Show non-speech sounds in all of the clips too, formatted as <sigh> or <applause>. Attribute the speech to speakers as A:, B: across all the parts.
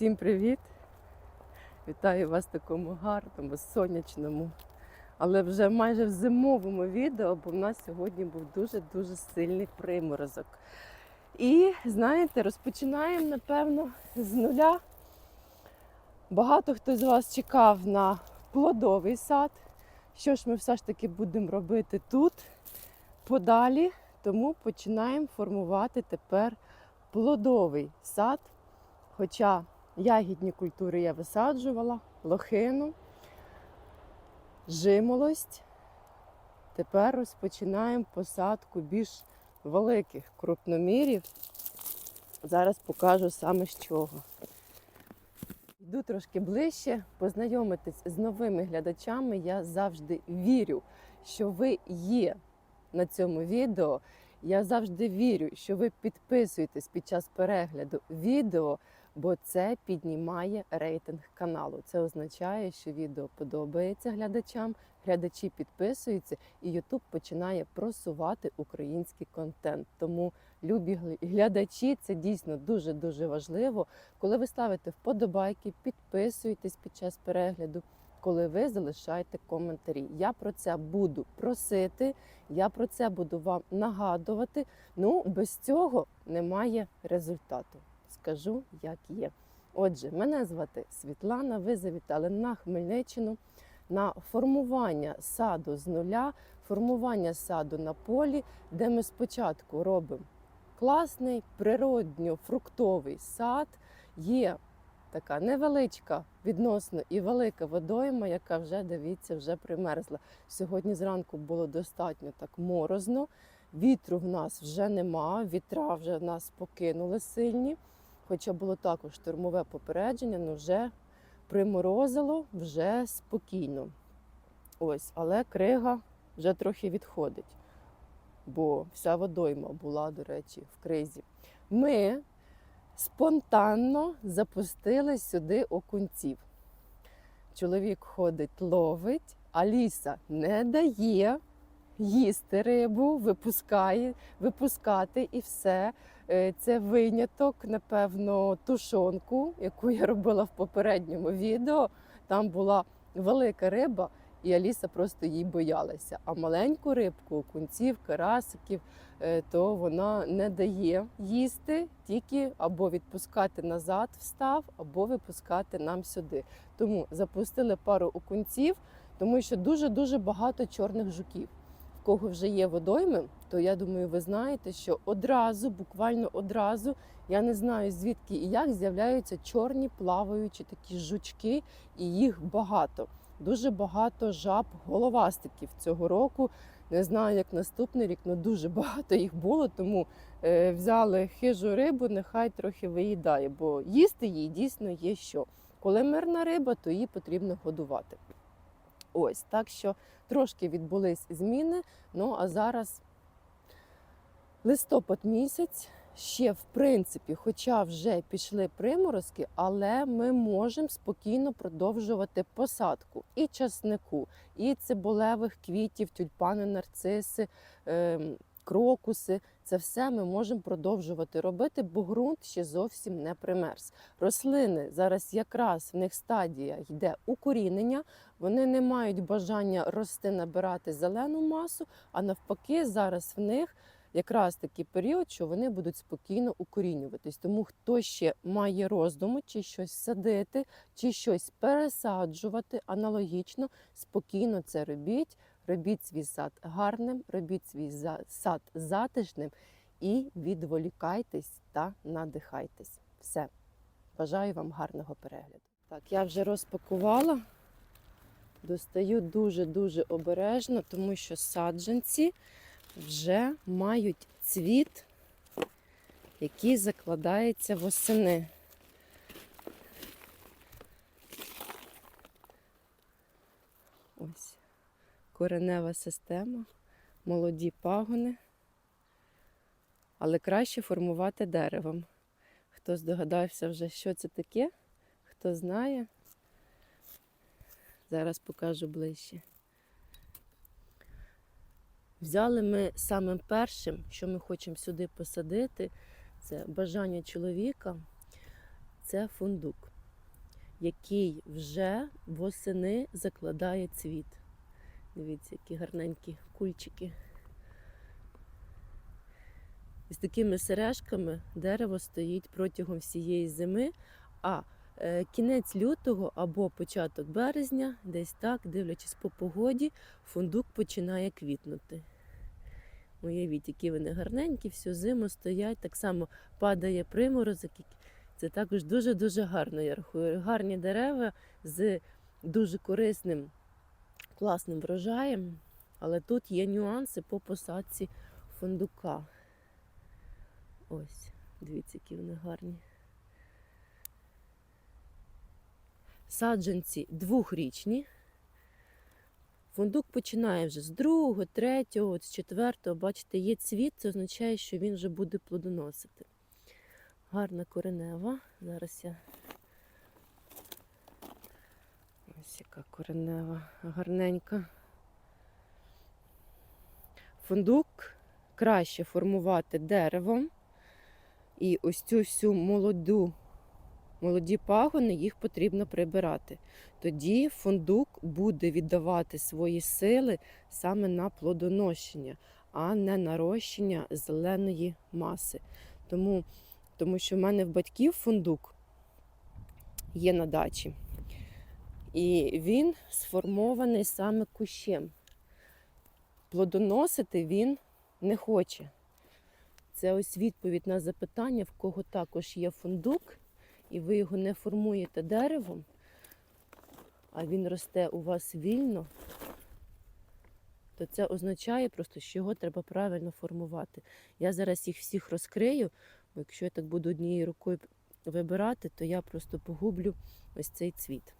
A: Всім привіт! Вітаю вас в такому гарному, сонячному, але вже майже в зимовому відео, бо в нас сьогодні був дуже-дуже сильний приморозок. І знаєте, розпочинаємо, напевно, з нуля. Багато хто з вас чекав на плодовий сад. Що ж ми все ж таки будемо робити тут, подалі, тому починаємо формувати тепер плодовий сад. Хоча ягідні культури я висаджувала, лохину, жимолость. Тепер розпочинаємо посадку більш великих крупномірів. Зараз покажу саме з чого. Йду трошки ближче, познайомитись з новими глядачами. Я завжди вірю, що ви є на цьому відео. Я завжди вірю, що ви підписуєтесь під час перегляду відео, бо це піднімає рейтинг каналу. Це означає, що відео подобається глядачам, глядачі підписуються, і YouTube починає просувати український контент. Тому, любі глядачі, це дійсно дуже дуже важливо. Коли ви ставите вподобайки, підписуєтесь під час перегляду. Коли ви залишаєте коментарі, я про це буду просити, я про це буду вам нагадувати. Ну, без цього немає результату. Скажу, як є. Отже, мене звати Світлана. Ви завітали на Хмельниччину на формування саду з нуля, формування саду на полі, де ми спочатку робимо класний природньо-фруктовий сад. Є така невеличка відносно і велика водойма, яка вже, дивіться, вже примерзла. Сьогодні зранку було достатньо так морозно. Вітру в нас вже нема, вітра вже в нас покинули сильні. Хоча було також штурмове попередження, але вже приморозило вже спокійно. Ось, але крига вже трохи відходить, бо вся водойма була, до речі, в кризі. Ми спонтанно запустили сюди окунців. Чоловік ходить, ловить, Аліса не дає їсти рибу, випускає, випускати і все. Е, Це виняток, напевно, тушонку, яку я робила в попередньому відео. Там була велика риба, і Аліса просто їй боялася. А маленьку рибку, окунців, карасиків, е, то вона не дає їсти, тільки або відпускати назад в став, або випускати нам сюди. Тому запустили пару окунців, тому що дуже-дуже багато чорних жуків. Кого вже є водойми, то я думаю, ви знаєте, що одразу, буквально одразу, я не знаю звідки і як з'являються чорні плаваючі такі жучки, і їх багато. Дуже багато жаб головастиків цього року. Не знаю, як наступний рік, але дуже багато їх було, тому е, взяли хижу рибу, нехай трохи виїдає, бо їсти їй дійсно є що. Коли мирна риба, то її потрібно годувати. Ось так що трошки відбулись зміни. Ну а зараз листопад місяць. Ще в принципі, хоча вже пішли приморозки, але ми можемо спокійно продовжувати посадку і часнику, і цибулевих квітів, тюльпани, нарциси, ем, крокуси. Це все ми можемо продовжувати робити, бо ґрунт ще зовсім не примерз. Рослини зараз якраз в них стадія йде укорінення. Вони не мають бажання рости, набирати зелену масу, а навпаки, зараз в них якраз такий період, що вони будуть спокійно укорінюватись. Тому хто ще має роздуму, чи щось садити, чи щось пересаджувати, аналогічно спокійно це робіть. Робіть свій сад гарним, робіть свій сад затишним і відволікайтесь та надихайтесь. Все. Бажаю вам гарного перегляду. Так, я вже розпакувала. Достаю дуже-дуже обережно, тому що саджанці вже мають цвіт, який закладається восени. Ось коренева система, молоді пагони, але краще формувати деревом. Хто здогадався вже, що це таке, хто знає, зараз покажу ближче. Взяли ми самим першим, що ми хочемо сюди посадити, це бажання чоловіка, це фундук. який вже восени закладає цвіт. Дивіться, які гарненькі кульчики. І з такими сережками дерево стоїть протягом всієї зими, а е, кінець лютого або початок березня, десь так, дивлячись по погоді, фундук починає квітнути. Уявіть, які вони гарненькі, всю зиму стоять, так само падає приморозок. Це також дуже-дуже гарно, я рахую. Гарні дерева з дуже корисним, класним врожаєм, але тут є нюанси по посадці фундука. Ось, дивіться, які вони гарні. Саджанці двохрічні. Фундук починає вже з другого, третього, з четвертого. Бачите, є цвіт, це означає, що він вже буде плодоносити. Гарна коренева. Зараз я. Ось яка коренева, гарненька. Фундук краще формувати деревом. І ось цю всю молоду, молоді пагони їх потрібно прибирати. Тоді фундук буде віддавати свої сили саме на плодоношення, а не нарощення зеленої маси. Тому, тому що в мене в батьків фундук є на дачі. І він сформований саме кущем. Плодоносити він не хоче. Це ось відповідь на запитання, в кого також є фундук, і ви його не формуєте деревом, а він росте у вас вільно, то це означає просто, що його треба правильно формувати. Я зараз їх всіх розкрию, бо якщо я так буду однією рукою вибирати, то я просто погублю ось цей цвіт.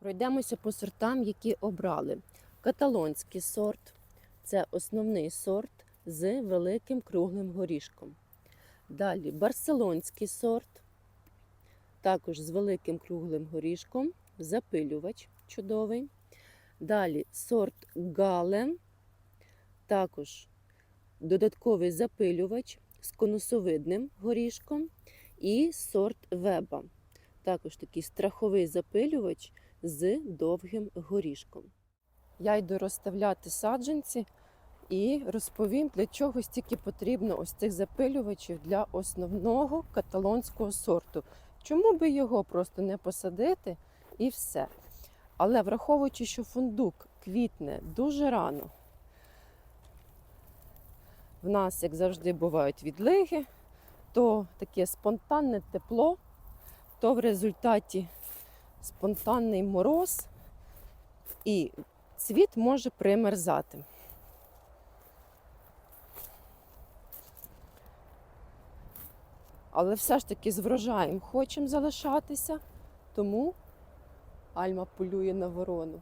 A: Пройдемося по сортам, які обрали. Каталонський сорт це основний сорт з великим круглим горішком. Далі барселонський сорт, також з великим круглим горішком, запилювач чудовий. Далі сорт Гале, також додатковий запилювач з конусовидним горішком. І сорт Веба, також такий страховий запилювач з довгим горішком. Я йду розставляти саджанці і розповім, для чого стільки потрібно ось цих запилювачів для основного каталонського сорту. Чому би його просто не посадити і все. Але враховуючи, що фундук квітне дуже рано, в нас, як завжди, бувають відлиги, то таке спонтанне тепло, то в результаті спонтанний мороз, і цвіт може примерзати. Але все ж таки з врожаєм хочемо залишатися, тому Альма полює на ворону.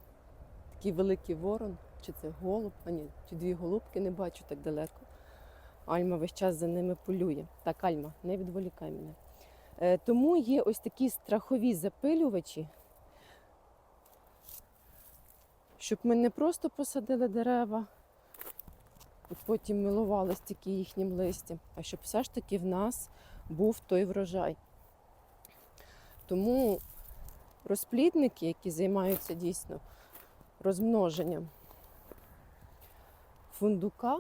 A: Такий великий ворон, чи це голуб, а ні, чи дві голубки не бачу так далеко. Альма весь час за ними полює. Так, Альма, не відволікай мене. Е, Тому є ось такі страхові запилювачі, щоб ми не просто посадили дерева і потім милувалися тільки їхнім листям, а щоб все ж таки в нас був той врожай. Тому розплідники, які займаються дійсно розмноженням фундука,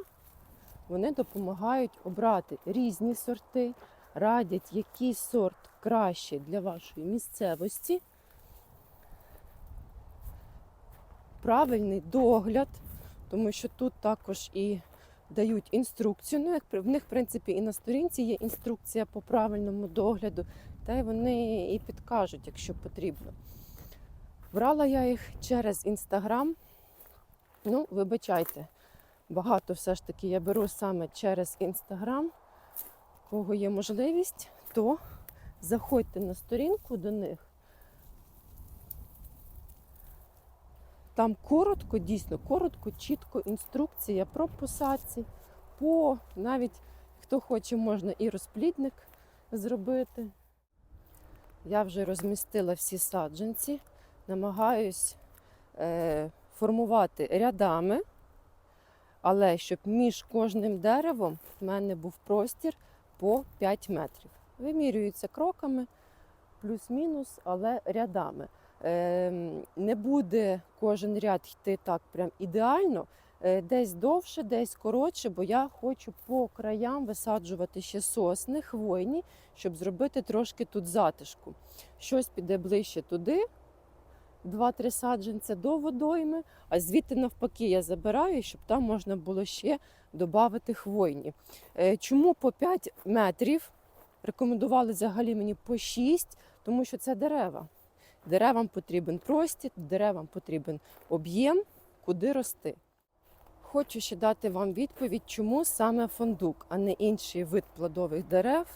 A: вони допомагають обрати різні сорти, радять, який сорт краще для вашої місцевості. Правильний догляд, тому що тут також і дають інструкцію. Ну, як в них, в принципі, і на сторінці є інструкція по правильному догляду, та й вони і підкажуть, якщо потрібно. Брала я їх через інстаграм. Ну, вибачайте, багато все ж таки я беру саме через інстаграм. Кого є можливість, то заходьте на сторінку до них. Там коротко, дійсно коротко, чітко інструкція про посадці, по навіть хто хоче, можна і розплідник зробити. Я вже розмістила всі саджанці, намагаюсь е, формувати рядами, але щоб між кожним деревом в мене був простір по 5 метрів. Вимірюються кроками, плюс-мінус, але рядами. Ем, Не буде кожен ряд йти так прям ідеально, е, десь довше, десь коротше, бо я хочу по краям висаджувати ще сосни, хвойні, щоб зробити трошки тут затишку. Щось піде ближче туди, 2-3 саджанця до водойми, а звідти навпаки я забираю, щоб там можна було ще додати хвойні. Е, Чому по 5 метрів? Рекомендували взагалі мені по 6, тому що це дерева. Деревам потрібен простір, деревам потрібен об'єм, куди рости. Хочу ще дати вам відповідь, чому саме фундук, а не інший вид плодових дерев.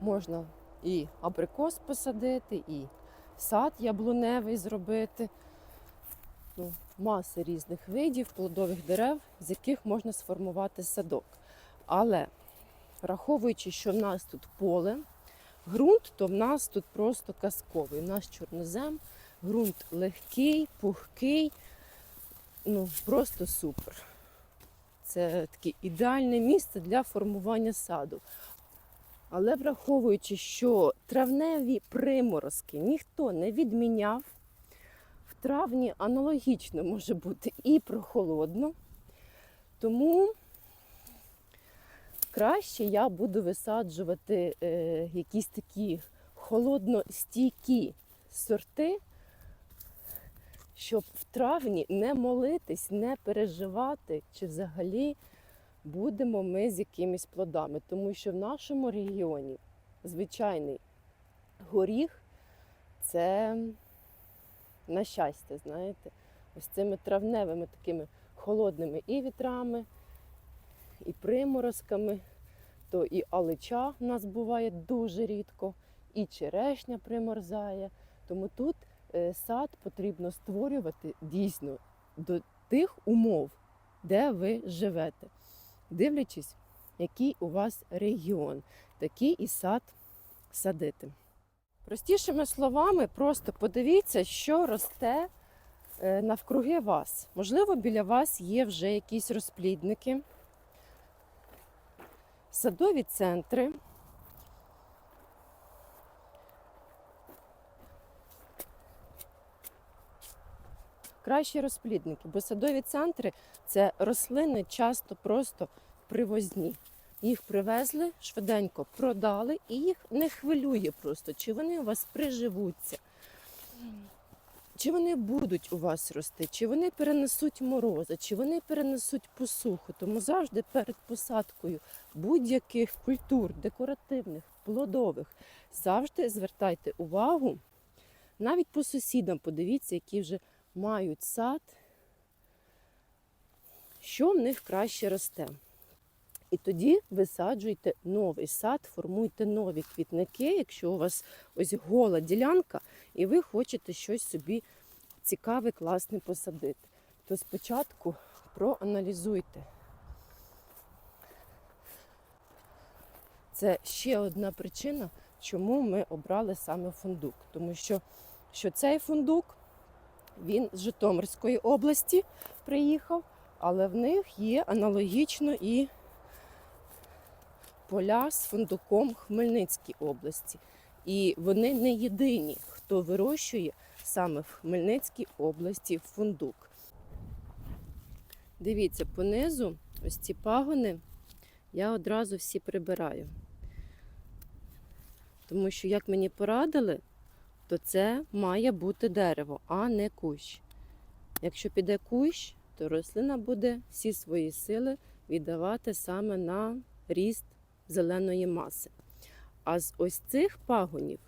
A: Можна і абрикос посадити, і сад яблуневий зробити. Ну, маси різних видів плодових дерев, з яких можна сформувати садок. Але враховуючи, що в нас тут поле, ґрунт, то в нас тут просто казковий. У нас чорнозем, ґрунт легкий, пухкий, ну просто супер. Це таке ідеальне місце для формування саду. Але враховуючи, що травневі приморозки ніхто не відміняв, в травні аналогічно може бути і прохолодно, тому краще я буду висаджувати е, якісь такі холодностійкі сорти, щоб в травні не молитись, не переживати, чи взагалі будемо ми з якимись плодами. Тому що в нашому регіоні звичайний горіх це на щастя, знаєте, ось цими травневими такими холодними і вітрами, і приморозками, то і алича в нас буває дуже рідко, і черешня приморзає. Тому тут е, сад потрібно створювати дійсно до тих умов, де ви живете, дивлячись, який у вас регіон, такий і сад садити. Простішими словами, просто подивіться, що росте е, навкруги вас. Можливо, біля вас є вже якісь розплідники, садові центри. Кращі розплідники, бо садові центри це рослини часто просто привозні. Їх привезли, швиденько продали, і їх не хвилює просто, чи вони у вас приживуться, чи вони будуть у вас рости, чи вони перенесуть морози, чи вони перенесуть посуху. Тому завжди перед посадкою будь-яких культур, декоративних, плодових, завжди звертайте увагу. Навіть по сусідам подивіться, які вже мають сад, що в них краще росте. І тоді висаджуйте новий сад, формуйте нові квітники, якщо у вас ось гола ділянка, і ви хочете щось собі цікаве, класне посадити. То спочатку проаналізуйте. Це ще одна причина, чому ми обрали саме фундук. Тому що, що цей фундук, він з Житомирської області приїхав, але в них є аналогічно і поля з фундуком Хмельницькій області. І вони не єдині, хто вирощує саме в Хмельницькій області фундук. Дивіться, понизу ось ці пагони я одразу всі прибираю. Тому що, як мені порадили, то це має бути дерево, а не кущ. Якщо піде кущ, то рослина буде всі свої сили віддавати саме на ріст зеленої маси. А з ось цих пагонів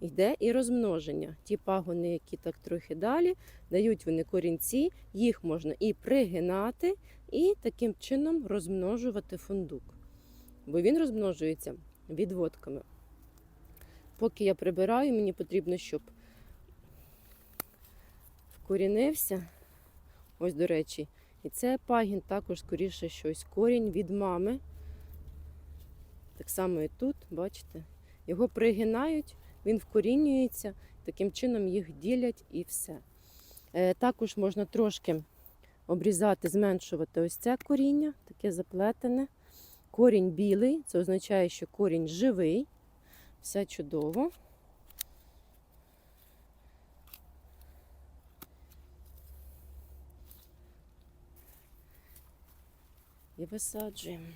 A: йде і розмноження. Ті пагони, які так трохи далі, дають вони корінці, їх можна і пригинати, і таким чином розмножувати фундук. Бо він розмножується відводками. Поки я прибираю, мені потрібно, щоб вкорінився. Ось, до речі, і це пагін також, скоріше, щось корінь від мами. Так само і тут, бачите, його пригинають, він вкорінюється, таким чином їх ділять і все. Е, Також можна трошки обрізати, зменшувати ось це коріння, таке заплетене. Корінь білий, це означає, що корінь живий. Все чудово. І висаджуємо.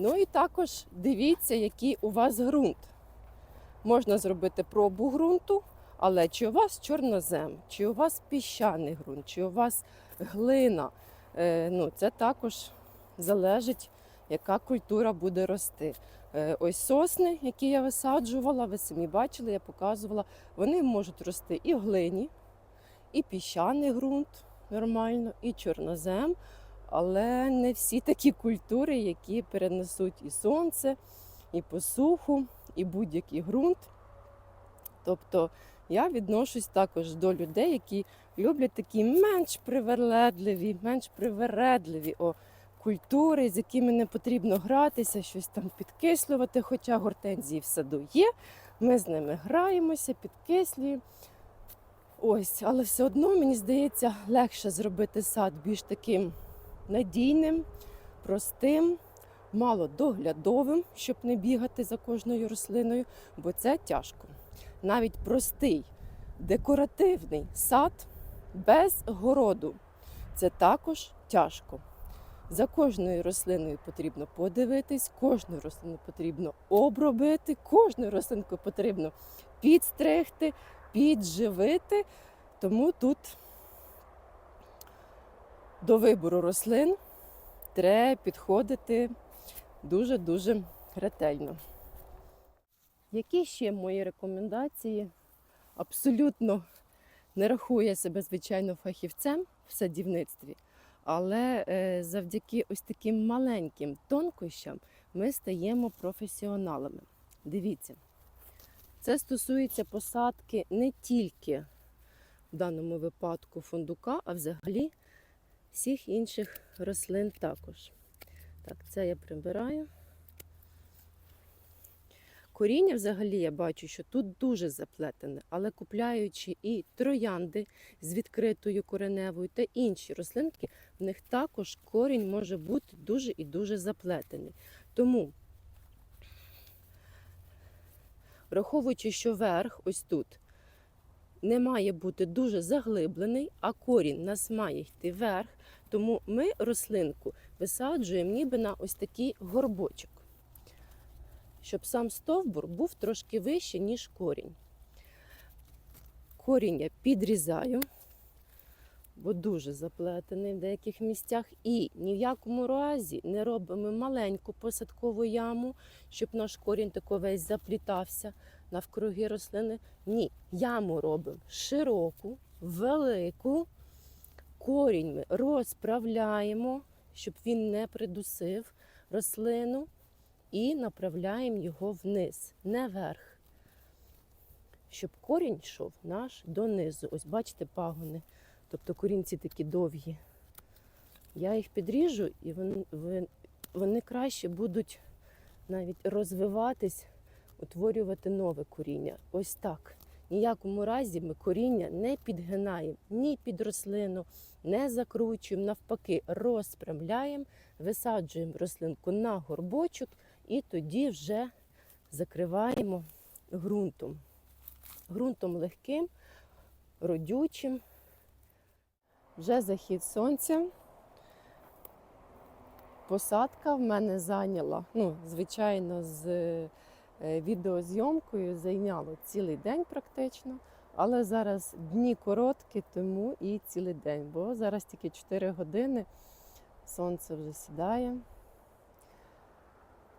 A: Ну і також дивіться, який у вас ґрунт. Можна зробити пробу ґрунту, але чи у вас чорнозем, чи у вас піщаний ґрунт, чи у вас глина. Е, ну, це також залежить, яка культура буде рости. Е, ось сосни, які я висаджувала, ви самі бачили, я показувала, вони можуть рости і в глині, і піщаний ґрунт нормально, і чорнозем. Але не всі такі культури, які перенесуть і сонце, і посуху, і будь-який ґрунт. Тобто я відношусь також до людей, які люблять такі менш привередливі, менш привередливі о, культури, з якими не потрібно гратися, щось там підкислювати. Хоча гортензії в саду є. Ми з ними граємося, підкислюємо. Ось, але все одно мені здається легше зробити сад більш таким надійним, простим, малодоглядовим, щоб не бігати за кожною рослиною, бо це тяжко. Навіть простий декоративний сад без городу це також тяжко. За кожною рослиною потрібно подивитись, кожну рослину потрібно обробити, кожну рослинку потрібно підстригти, підживити. Тому тут до вибору рослин треба підходити дуже-дуже ретельно. Які ще мої рекомендації? Абсолютно не рахую я себе, звичайно, фахівцем в садівництві, але е, завдяки ось таким маленьким тонкощам ми стаємо професіоналами. Дивіться, це стосується посадки не тільки в даному випадку фундука, а взагалі всіх інших рослин також. Так, це я прибираю. Коріння взагалі я бачу, що тут дуже заплетене, але купляючи і троянди з відкритою кореневою та інші рослинки, в них також корінь може бути дуже і дуже заплетений. Тому, враховуючи, що верх ось тут не має бути дуже заглиблений, а корінь нас має йти вверх, тому ми рослинку висаджуємо ніби на ось такий горбочок, щоб сам стовбур був трошки вище, ніж корінь. Корінь я підрізаю, бо дуже заплетений в деяких місцях. І ні в якому разі не робимо маленьку посадкову яму, щоб наш корінь тако весь заплітався навкруги рослини. Ні, яму робимо широку, велику. Корінь ми розправляємо, щоб він не придусив рослину, і направляємо його вниз, не вверх. Щоб корінь йшов наш донизу. Ось бачите пагони. Тобто корінці такі довгі. Я їх підріжу, і вони, вони краще будуть навіть розвиватись, утворювати нове коріння. Ось так. Ніякому разі ми коріння не підгинаємо ні під рослину, не закручуємо, навпаки, розпрямляємо, висаджуємо рослинку на горбочок і тоді вже закриваємо ґрунтом. Ґрунтом легким, родючим. Вже захід сонця. Посадка в мене зайняла, ну, звичайно, з відеозйомкою зайняло цілий день практично. Але зараз дні короткі, тому і цілий день, бо зараз тільки 4 години, сонце вже сідає.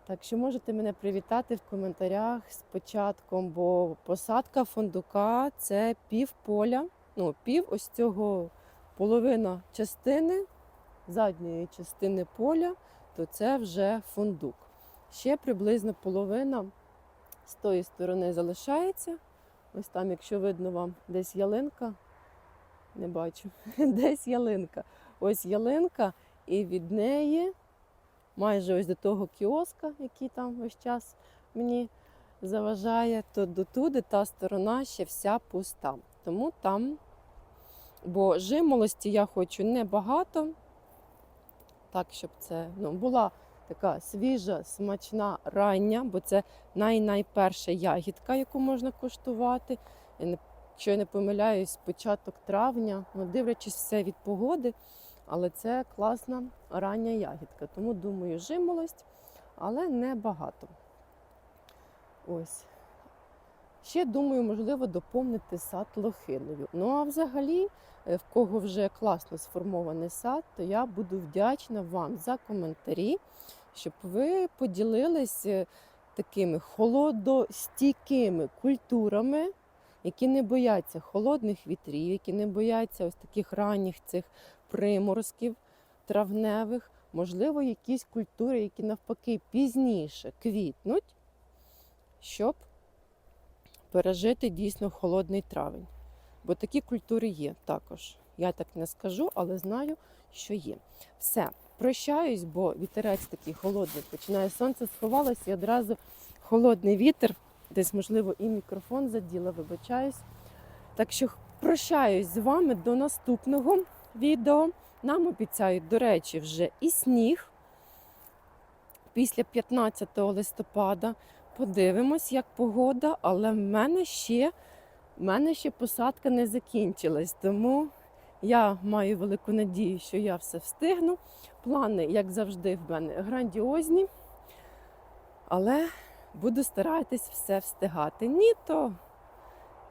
A: Так що можете мене привітати в коментарях з початком, бо посадка фундука це пів поля, ну, пів ось цього половина частини, задньої частини поля, то це вже фундук. Ще приблизно половина з тої сторони залишається. Ось там, якщо видно вам, десь ялинка, не бачу, <laughs> десь ялинка. Ось ялинка, і від неї майже ось до того кіоска, який там весь час мені заважає, то дотуди та сторона ще вся пуста. Тому там, бо жимолості я хочу небагато, так, щоб це ну, була така свіжа, смачна рання, бо це най-найперша ягідка, яку можна куштувати. Якщо я не помиляюсь, початок травня, ну, дивлячись все від погоди, але це класна рання ягідка. Тому думаю, жимолость, але не багато. Ось. Ще думаю, можливо, доповнити сад лохиною. Ну а взагалі, е, в кого вже класно сформований сад, то я буду вдячна вам за коментарі, щоб ви поділились е, такими холодостійкими культурами, які не бояться холодних вітрів, які не бояться ось таких ранніх цих приморозків травневих, можливо, якісь культури, які навпаки пізніше квітнуть, щоб пережити дійсно холодний травень. Бо такі культури є також. Я так не скажу, але знаю, що є. Все, прощаюсь, бо вітерець такий холодний. Починає сонце сховалося і одразу холодний вітер. Десь, можливо, і мікрофон заділа, вибачаюсь. Так що прощаюсь з вами до наступного відео. Нам обіцяють, до речі, вже і сніг після 15 листопада. Подивимось, як погода, але в мене ще, в мене ще посадка не закінчилась, тому я маю велику надію, що я все встигну. Плани, як завжди, в мене грандіозні, але буду старатись все встигати. Ні, то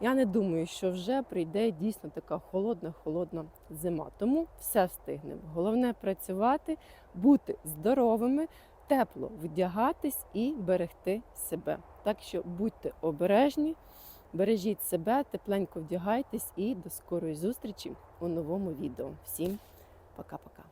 A: я не думаю, що вже прийде дійсно така холодна, холодна зима. Тому все встигнемо. Головне працювати, бути здоровими тепло вдягатись і берегти себе. Так що будьте обережні, бережіть себе, тепленько вдягайтесь і до скорої зустрічі у новому відео. Всім пока-пока.